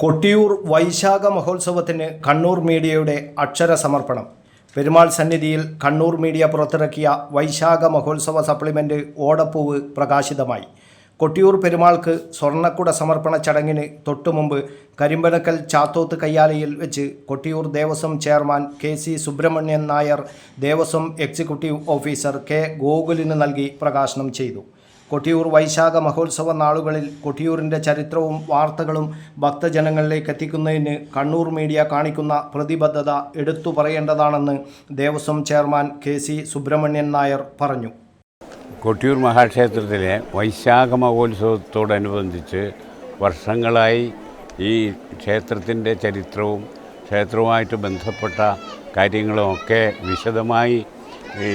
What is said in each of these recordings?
കൊട്ടിയൂർ വൈശാഖ മഹോത്സവത്തിന് കണ്ണൂർ മീഡിയയുടെ അക്ഷര സമർപ്പണം. പെരുമാൾ സന്നിധിയിൽ കണ്ണൂർ മീഡിയ പുറത്തിറക്കിയ വൈശാഖ മഹോത്സവ സപ്ലിമെന്റ് ഓടപ്പൂവ് പ്രകാശിതമായി. കൊട്ടിയൂർ പെരുമാൾക്ക് സ്വർണക്കുട സമർപ്പണ ചടങ്ങിന് തൊട്ടുമുമ്പ് കരിമ്പനക്കൽ ചാത്തോത്ത് കയ്യാലയിൽ വെച്ച് Kottiyoor Devaswom chairman K C Subrahmanian Nair Devaswom executive officer K ഗോകുലിന് നൽകി പ്രകാശനം ചെയ്തു. കൊട്ടിയൂർ വൈശാഖ മഹോത്സവ നാളുകളിൽ കൊട്ടിയൂരിന്റെ ചരിത്രവും വാർത്തകളും ഭക്തജനങ്ങളിലേക്ക് എത്തിക്കുന്നതിന് കണ്ണൂർ മീഡിയ കാണിക്കുന്ന പ്രതിബദ്ധത എടുത്തു പറയേണ്ടതാണെന്ന് Devaswom chairman K C Subrahmanian Nair പറഞ്ഞു. കൊട്ടിയൂർ മഹാക്ഷേത്രത്തിലെ വൈശാഖ മഹോത്സവത്തോടനുബന്ധിച്ച് വർഷങ്ങളായി ഈ ക്ഷേത്രത്തിന്റെ ചരിത്രവും ക്ഷേത്രവുമായിട്ട് ബന്ധപ്പെട്ട കാര്യങ്ങളുമൊക്കെ വിശദമായി ഈ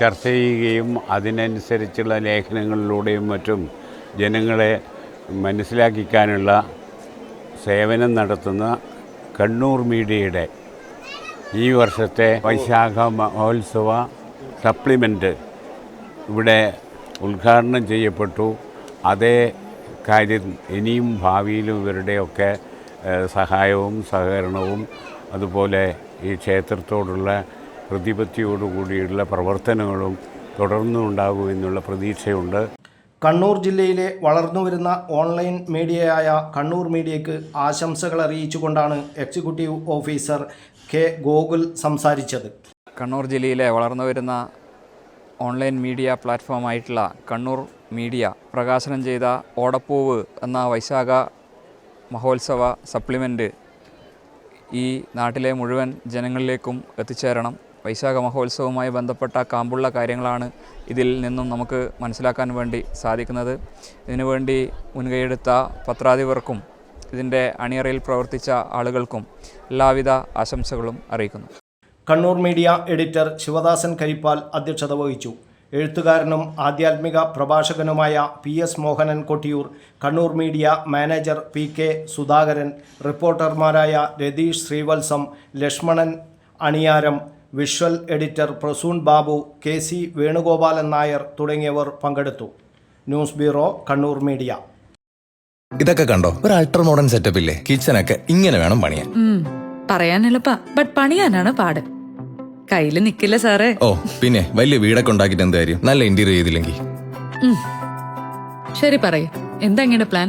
ചർച്ച ചെയ്യുകയും അതിനനുസരിച്ചുള്ള ലേഖനങ്ങളിലൂടെയും മറ്റും ജനങ്ങളെ മനസ്സിലാക്കിക്കാനുള്ള സേവനം നടത്തുന്ന കണ്ണൂർ മീഡിയയുടെ ഈ വർഷത്തെ വൈശാഖ മഹോത്സവ സപ്ലിമെന്റ് ഇവിടെ ഉദ്ഘാടനം ചെയ്യപ്പെട്ടു. അതേ കാര്യം ഇനിയും ഭാവിയിലും ഇവരുടെയൊക്കെ സഹായവും സഹകരണവും അതുപോലെ ഈ ക്ഷേത്രത്തോടുള്ള പ്രതിപത്തിയോടുകൂടിയുള്ള പ്രവർത്തനങ്ങളും തുടർന്നുണ്ടാകുമെന്നുള്ള പ്രതീക്ഷയുണ്ട്. കണ്ണൂർ ജില്ലയിലെ വളർന്നുവരുന്ന ഓൺലൈൻ മീഡിയയായ കണ്ണൂർ മീഡിയയ്ക്ക് ആശംസകൾ അറിയിച്ചുകൊണ്ടാണ് എക്സിക്യൂട്ടീവ് ഓഫീസർ കെ ഗോകുൽ സംസാരിച്ചത്. കണ്ണൂർ ജില്ലയിലെ വളർന്നുവരുന്ന ഓൺലൈൻ മീഡിയ പ്ലാറ്റ്ഫോമായിട്ടുള്ള കണ്ണൂർ മീഡിയ പ്രകാശനം ചെയ്ത ഓടപ്പൂവ് എന്ന വൈശാഖ മഹോത്സവ സപ്ലിമെന്റ് ഈ നാട്ടിലെ മുഴുവൻ ജനങ്ങളിലേക്കും എത്തിച്ചേരണം. വൈശാഖ മഹോത്സവവുമായി ബന്ധപ്പെട്ട കാമ്പുള്ള കാര്യങ്ങളാണ് ഇതിൽ നിന്നും നമുക്ക് മനസ്സിലാക്കാൻ വേണ്ടി സാധിക്കുന്നത്. ഇതിനുവേണ്ടി മുൻകൈയെടുത്ത പത്രാധിപർക്കും ഇതിന്റെ അണിയറയിൽ പ്രവർത്തിച്ച ആളുകൾക്കും എല്ലാവിധ ആശംസകളും അറിയിക്കുന്നു. കണ്ണൂർ മീഡിയ എഡിറ്റർ ശിവദാസൻ കരിപ്പാൽ അധ്യക്ഷത വഹിച്ചു. എഴുത്തുകാരനും ആധ്യാത്മിക പ്രഭാഷകനുമായ P S Mohanan Kottiyoor Kannur media manager P K Sudhakaran റിപ്പോർട്ടർമാരായ Ratheesh Srivatsam Lakshmanan Aniyaram visual editor Prasoon Babu K C Venugopalan Nair തുടങ്ങിയവർ പങ്കെടുത്തു. News bureau Kannur media. ഇതൊക്കെ കണ്ടോ? ഒരു അൾട്രാ മോഡേൺ സെറ്റപ്പ് ഇല്ലേ? കിച്ചനൊക്കെ ഇങ്ങനെ വേണം പണിയാൻ. പറയാൻ എളുപ്പാ ബട്ട് പണിയാനാണ് പാട്. കയ്യിൽ നിക്കില്ല സാറേ. ഓ പിന്നെ വലിയ വീടൊക്കെ ഉണ്ടാക്കിട്ട് എന്ത് കാര്യം? നല്ല ഇന്റീരിയർ ചെയ്തില്ലെങ്കിൽ. ശരി പറയൂ. എന്താ ഇങ്ങനെ പ്ലാൻ